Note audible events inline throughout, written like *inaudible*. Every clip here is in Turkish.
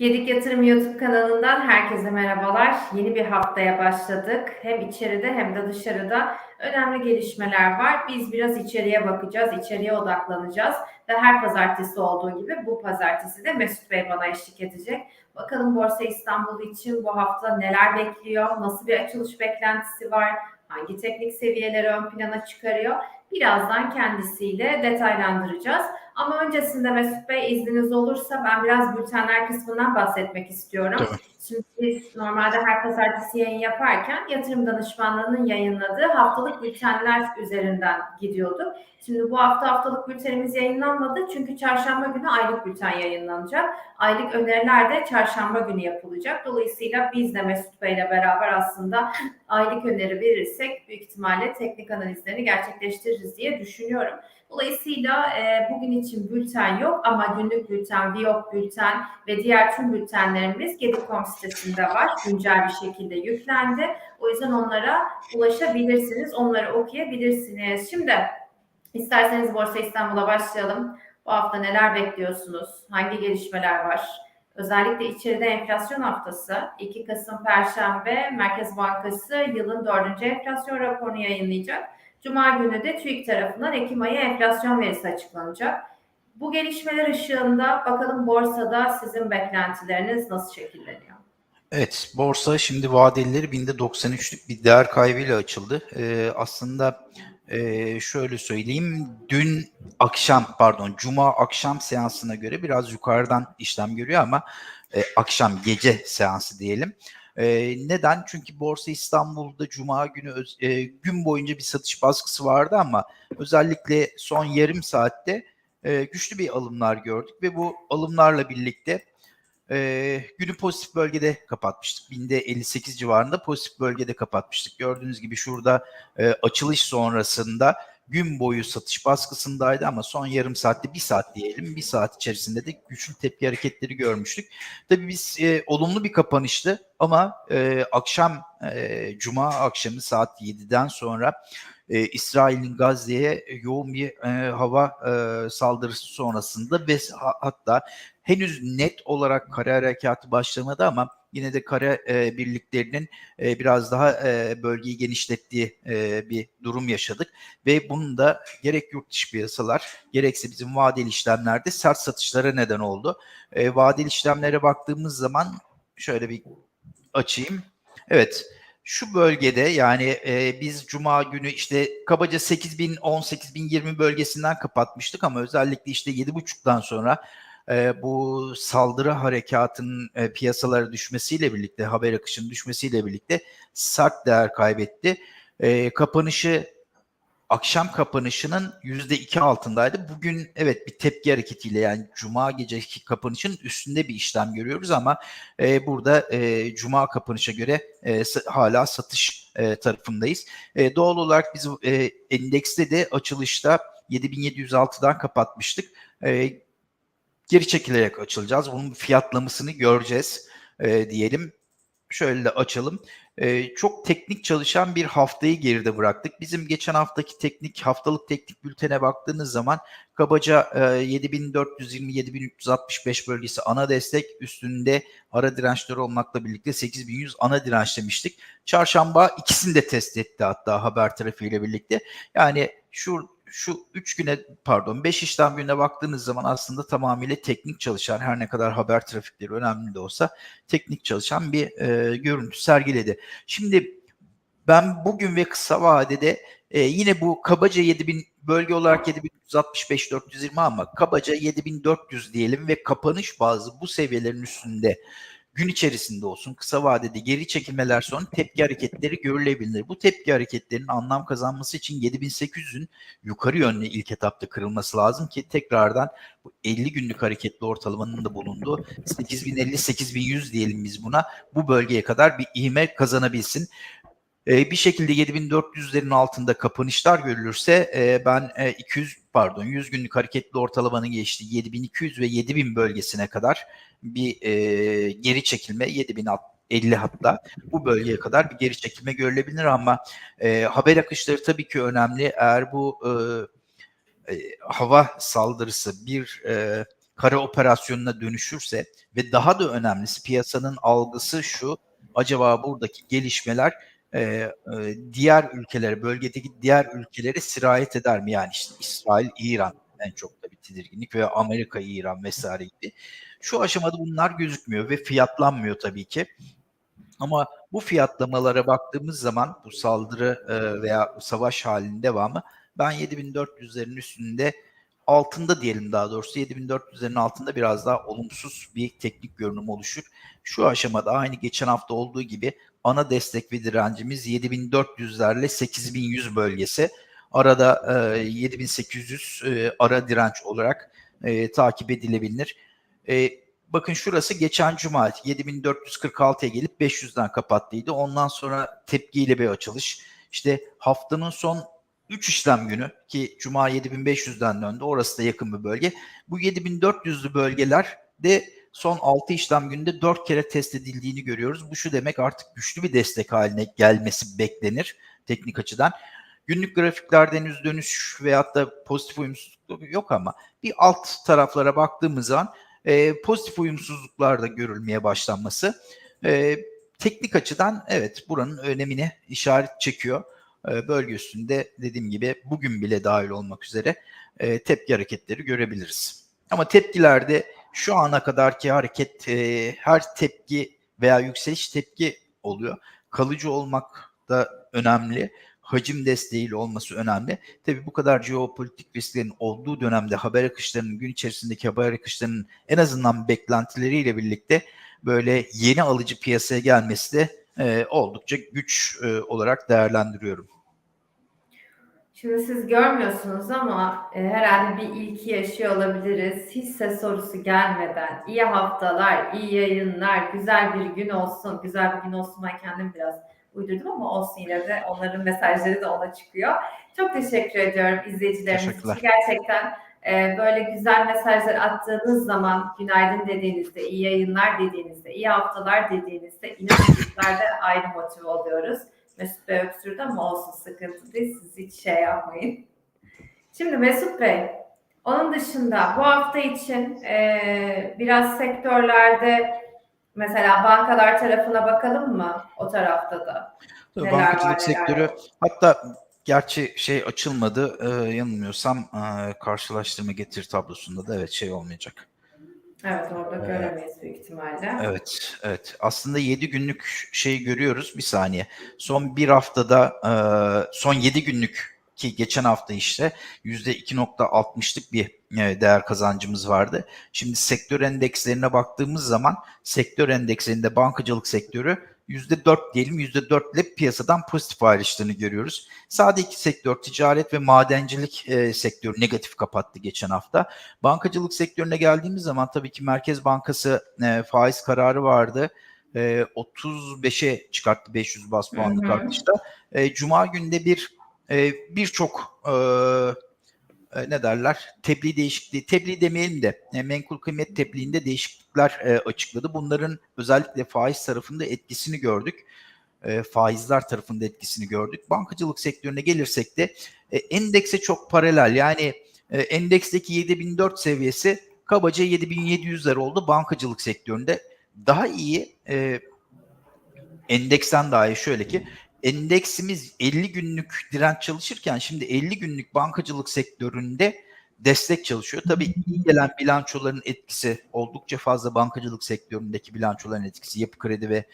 Gedik Yatırım YouTube kanalından herkese merhabalar. Yeni bir haftaya başladık. Hem içeride hem de dışarıda önemli gelişmeler var. Biz biraz içeriye bakacağız, içeriye odaklanacağız. Ve her pazartesi olduğu gibi bu pazartesi de Mesut Bey bana eşlik edecek. Bakalım Borsa İstanbul için bu hafta neler bekliyor, nasıl bir açılış beklentisi var, hangi teknik seviyeleri ön plana çıkarıyor. Birazdan kendisiyle detaylandıracağız. Ama öncesinde Mesut Bey izniniz olursa ben biraz bültenler kısmından bahsetmek istiyorum. Tabii. Şimdi biz normalde her pazartesi yayın yaparken yatırım danışmanlığının yayınladığı haftalık bültenler üzerinden gidiyorduk. Şimdi bu hafta haftalık bültenimiz yayınlanmadı çünkü çarşamba günü aylık bülten yayınlanacak. Aylık öneriler de çarşamba günü yapılacak. Dolayısıyla biz de Mesut Bey ile beraber aslında aylık öneri verirsek büyük ihtimalle teknik analizlerini gerçekleştiririz diye düşünüyorum. Dolayısıyla e, bugün için bülten yok ama günlük bülten, Viyop bülten ve diğer tüm bültenlerimiz Gedik.com sitesinde var. Güncel bir şekilde yüklendi. O yüzden onlara ulaşabilirsiniz, onları okuyabilirsiniz. Şimdi isterseniz Borsa İstanbul'a başlayalım. Bu hafta neler bekliyorsunuz? Hangi gelişmeler var? Özellikle içeride enflasyon haftası 2 Kasım Perşembe Merkez Bankası yılın dördüncü enflasyon raporunu yayınlayacak. Cuma günü de TÜİK tarafından Ekim ayı enflasyon verisi açıklanacak. Bu gelişmeler ışığında bakalım borsada sizin beklentileriniz nasıl şekilleniyor? Evet, borsa şimdi vadelileri binde 93'lük bir değer kaybıyla açıldı. Ee, aslında e, şöyle söyleyeyim, dün akşam pardon cuma akşam seansına göre biraz yukarıdan işlem görüyor ama e, akşam gece seansı diyelim. E, neden? Çünkü Borsa İstanbul'da Cuma günü e, gün boyunca bir satış baskısı vardı ama özellikle son yarım saatte e, güçlü bir alımlar gördük ve bu alımlarla birlikte e, günü pozitif bölgede kapatmıştık. Binde 58 civarında pozitif bölgede kapatmıştık. Gördüğünüz gibi şurada e, açılış sonrasında gün boyu satış baskısındaydı ama son yarım saatte bir saat diyelim bir saat içerisinde de güçlü tepki hareketleri görmüştük. Tabii biz e, olumlu bir kapanıştı ama e, akşam e, cuma akşamı saat 7'den sonra e, İsrail'in Gazze'ye yoğun bir e, hava e, saldırısı sonrasında ve ha- hatta henüz net olarak kara harekatı başlamadı ama yine de kara e, birliklerinin e, biraz daha e, bölgeyi genişlettiği e, bir durum yaşadık ve bunun da gerek yurt dışı piyasalar gerekse bizim vadeli işlemlerde sert satışlara neden oldu. E, vadeli işlemlere baktığımız zaman şöyle bir açayım. Evet şu bölgede yani e, biz cuma günü işte kabaca 8000 18020 bölgesinden kapatmıştık ama özellikle işte 7.30'dan sonra e, bu saldırı harekatının e, piyasalara düşmesiyle birlikte haber akışının düşmesiyle birlikte sert değer kaybetti. E, kapanışı akşam kapanışının yüzde iki altındaydı. Bugün evet bir tepki hareketiyle yani cuma geceki kapanışın üstünde bir işlem görüyoruz ama e, burada e, cuma kapanışa göre e, hala satış e, tarafındayız. E, doğal olarak biz e, endekste de açılışta 7706'dan kapatmıştık. E, geri çekilerek açılacağız. Bunun fiyatlamasını göreceğiz e, diyelim. Şöyle de açalım. E, çok teknik çalışan bir haftayı geride bıraktık. Bizim geçen haftaki teknik haftalık teknik bültene baktığınız zaman kabaca e, 7420-7365 bölgesi ana destek üstünde ara dirençler olmakla birlikte 8100 ana direnç demiştik. Çarşamba ikisini de test etti hatta haber trafiğiyle birlikte. Yani şu şu 3 güne pardon 5 işlem gününe baktığınız zaman aslında tamamıyla teknik çalışan her ne kadar haber trafikleri önemli de olsa teknik çalışan bir e, görüntü sergiledi. Şimdi ben bugün ve kısa vadede e, yine bu kabaca 7000 bölge olarak 7365 420 ama kabaca 7400 diyelim ve kapanış bazı bu seviyelerin üstünde gün içerisinde olsun kısa vadede geri çekilmeler sonra tepki hareketleri görülebilir. Bu tepki hareketlerinin anlam kazanması için 7800'ün yukarı yönlü ilk etapta kırılması lazım ki tekrardan bu 50 günlük hareketli ortalamanın da bulunduğu 8050-8100 diyelim biz buna bu bölgeye kadar bir ivme kazanabilsin. Ee, bir şekilde 7400'lerin altında kapanışlar görülürse e, ben e, 200 pardon 100 günlük hareketli ortalamanın geçtiği 7200 ve 7000 bölgesine kadar bir e, geri çekilme 7050 hatta bu bölgeye kadar bir geri çekilme görülebilir ama e, haber akışları tabii ki önemli. Eğer bu e, e, hava saldırısı bir e, kara operasyonuna dönüşürse ve daha da önemlisi piyasanın algısı şu acaba buradaki gelişmeler e, diğer ülkelere, bölgedeki diğer ülkelere sirayet eder mi? Yani işte İsrail, İran en çok da bir tedirginlik ve Amerika, İran vesaire gibi. Şu aşamada bunlar gözükmüyor ve fiyatlanmıyor tabii ki. Ama bu fiyatlamalara baktığımız zaman bu saldırı e, veya savaş halinin devamı ben 7400'lerin üstünde altında diyelim daha doğrusu 7400'lerin altında biraz daha olumsuz bir teknik görünüm oluşur. Şu aşamada aynı geçen hafta olduğu gibi ana destek ve direncimiz 7400'lerle 8100 bölgesi. Arada e, 7800 e, ara direnç olarak e, takip edilebilir. E, bakın şurası geçen cuma 7446'ya gelip 500'den kapattıydı. Ondan sonra tepkiyle bir açılış. İşte haftanın son 3 işlem günü ki cuma 7500'den döndü. Orası da yakın bir bölge. Bu 7400'lü bölgeler de son 6 işlem gününde 4 kere test edildiğini görüyoruz. Bu şu demek artık güçlü bir destek haline gelmesi beklenir teknik açıdan. Günlük grafiklerde henüz dönüş veyahut da pozitif uyumsuzluk yok ama bir alt taraflara baktığımız zaman e, pozitif uyumsuzluklar da görülmeye başlanması e, teknik açıdan evet buranın önemine işaret çekiyor. E, bölge üstünde dediğim gibi bugün bile dahil olmak üzere e, tepki hareketleri görebiliriz. Ama tepkilerde şu ana kadarki hareket e, her tepki veya yükseliş tepki oluyor. Kalıcı olmak da önemli. Hacim desteğiyle olması önemli. Tabii bu kadar jeopolitik risklerin olduğu dönemde haber akışlarının gün içerisindeki haber akışlarının en azından beklentileriyle birlikte böyle yeni alıcı piyasaya gelmesi de e, oldukça güç e, olarak değerlendiriyorum. Şimdi siz görmüyorsunuz ama e, herhalde bir ilki yaşıyor olabiliriz. Hisse sorusu gelmeden iyi haftalar, iyi yayınlar, güzel bir gün olsun. Güzel bir gün olsun ben kendim biraz uydurdum ama olsun yine de onların mesajları da ona çıkıyor. Çok teşekkür ediyorum izleyicilerimiz için. Gerçekten e, böyle güzel mesajlar attığınız zaman günaydın dediğinizde, iyi yayınlar dediğinizde, iyi haftalar dediğinizde inanın bizler de ayrı motive oluyoruz. Mesut Bey öksürdü ama olsun sıkıntı değil. Siz hiç şey yapmayın. Şimdi Mesut Bey, onun dışında bu hafta için e, biraz sektörlerde mesela bankalar tarafına bakalım mı o tarafta da? Tabii Neler var, bankacılık neler sektörü yok? hatta gerçi şey açılmadı e, yanılmıyorsam e, karşılaştırma getir tablosunda da evet şey olmayacak. Evet orada Evet. göremeyiz büyük ihtimalle. Evet, evet. Aslında 7 günlük şey görüyoruz. Bir saniye. Son bir haftada, e, son 7 günlük ki geçen hafta işte %2.60'lık bir e, değer kazancımız vardı. Şimdi sektör endekslerine baktığımız zaman sektör endekslerinde bankacılık sektörü %4 diyelim %4 ile piyasadan pozitif ayrıştığını görüyoruz. Sadece iki sektör ticaret ve madencilik e, sektörü negatif kapattı geçen hafta. Bankacılık sektörüne geldiğimiz zaman tabii ki Merkez Bankası e, faiz kararı vardı. E, 35'e çıkarttı 500 bas puanlık artışta. E, Cuma günde bir e, birçok e, e, ne derler tebliğ değişikliği, tebliğ demeyelim de e, menkul kıymet tebliğinde değişiklikler e, açıkladı. Bunların özellikle faiz tarafında etkisini gördük. Faizler tarafında etkisini gördük. Bankacılık sektörüne gelirsek de endekse çok paralel yani e, endeksteki 7004 seviyesi kabaca 7700'ler oldu bankacılık sektöründe. Daha iyi e, endeksten daha iyi şöyle ki endeksimiz 50 günlük direnç çalışırken şimdi 50 günlük bankacılık sektöründe destek çalışıyor. Tabii iyi gelen bilançoların etkisi oldukça fazla bankacılık sektöründeki bilançoların etkisi yapı kredi ve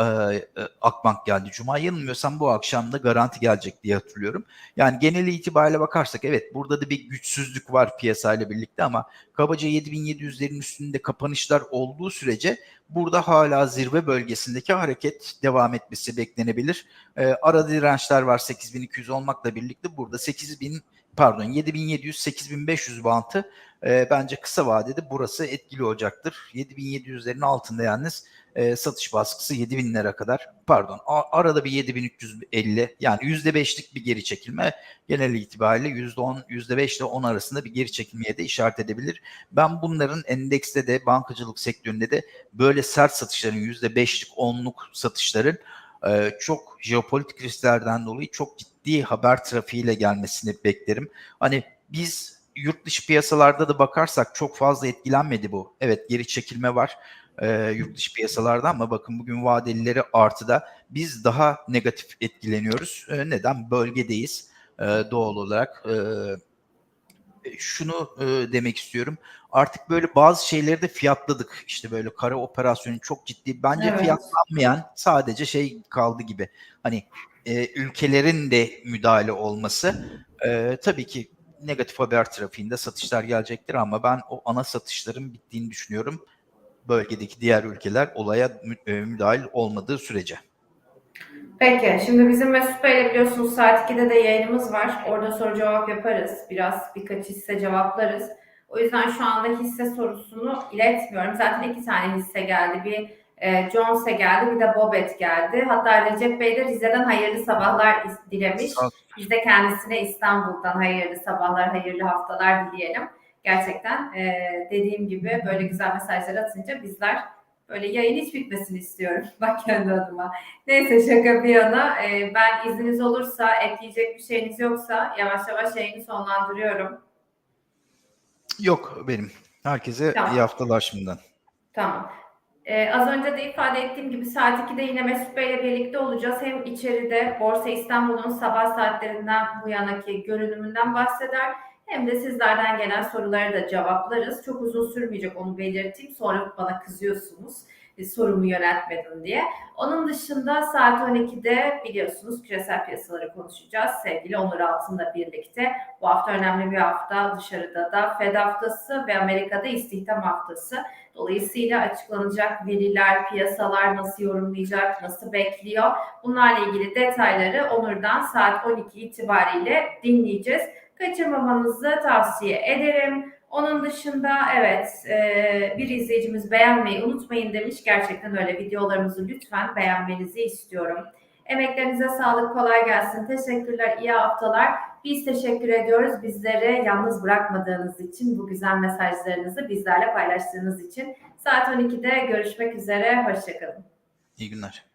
e, e, Akbank geldi. Cuma yanılmıyorsam bu akşam da garanti gelecek diye hatırlıyorum. Yani genel itibariyle bakarsak evet burada da bir güçsüzlük var piyasayla birlikte ama kabaca 7700'lerin üstünde kapanışlar olduğu sürece burada hala zirve bölgesindeki hareket devam etmesi beklenebilir. E, ara dirençler var 8200 olmakla birlikte burada 8000 pardon 7700-8500 bantı e, bence kısa vadede burası etkili olacaktır. 7700'lerin altında yalnız e, satış baskısı 7000'lere kadar pardon arada bir 7350 yani %5'lik bir geri çekilme genel itibariyle %10 %5 ile 10 arasında bir geri çekilmeye de işaret edebilir. Ben bunların endekste de bankacılık sektöründe de böyle sert satışların %5'lik 10'luk satışların e, çok jeopolitik risklerden dolayı çok ciddi haber trafiğiyle gelmesini beklerim. Hani biz yurt dışı piyasalarda da bakarsak çok fazla etkilenmedi bu. Evet geri çekilme var e, yurt dışı piyasalarda ama bakın bugün vadelileri artıda. Biz daha negatif etkileniyoruz. E, neden? Bölgedeyiz e, doğal olarak. E, şunu e, demek istiyorum. Artık böyle bazı şeyleri de fiyatladık. İşte böyle kara operasyonu çok ciddi. Bence Evet. fiyatlanmayan sadece şey kaldı gibi. Hani e, ülkelerin de müdahale olması. E, tabii ki negatif haber trafiğinde satışlar gelecektir ama ben o ana satışların bittiğini düşünüyorum. Bölgedeki diğer ülkeler olaya e, müdahil olmadığı sürece. Peki, şimdi bizim Mesut Bey'le biliyorsunuz saat 2'de de yayınımız var. Orada soru cevap yaparız. Biraz birkaç hisse cevaplarız. O yüzden şu anda hisse sorusunu iletmiyorum. Zaten iki tane hisse geldi. Bir e, Jones'e geldi, bir de Bobet geldi. Hatta Recep Bey de Rize'den hayırlı sabahlar dilemiş. Biz de kendisine İstanbul'dan hayırlı sabahlar, hayırlı haftalar dileyelim. Gerçekten e, dediğim gibi böyle güzel mesajlar atınca bizler böyle yayın hiç bitmesini istiyorum. *laughs* Bak kendi adıma. Neyse şaka bir yana e, ben izniniz olursa ekleyecek bir şeyiniz yoksa yavaş yavaş yayını sonlandırıyorum. Yok benim. Herkese Tamam. iyi haftalar şimdiden. Tamam. Ee, az önce de ifade ettiğim gibi saat 2'de yine Mesut Bey ile birlikte olacağız. Hem içeride Borsa İstanbul'un sabah saatlerinden bu yanaki görünümünden bahseder. Hem de sizlerden gelen soruları da cevaplarız. Çok uzun sürmeyecek onu belirteyim. Sonra bana kızıyorsunuz sorumu yöneltmedin diye. Onun dışında saat 12'de biliyorsunuz küresel piyasaları konuşacağız. Sevgili Onur Altın'la birlikte. Bu hafta önemli bir hafta. Dışarıda da Fed haftası ve Amerika'da istihdam haftası. Dolayısıyla açıklanacak veriler, piyasalar nasıl yorumlayacak, nasıl bekliyor? Bunlarla ilgili detayları Onur'dan saat 12 itibariyle dinleyeceğiz. Kaçırmamanızı tavsiye ederim. Onun dışında evet e, bir izleyicimiz beğenmeyi unutmayın demiş. Gerçekten öyle videolarımızı lütfen beğenmenizi istiyorum. Emeklerinize sağlık, kolay gelsin. Teşekkürler, iyi haftalar. Biz teşekkür ediyoruz bizleri yalnız bırakmadığınız için, bu güzel mesajlarınızı bizlerle paylaştığınız için. Saat 12'de görüşmek üzere, hoşçakalın. İyi günler.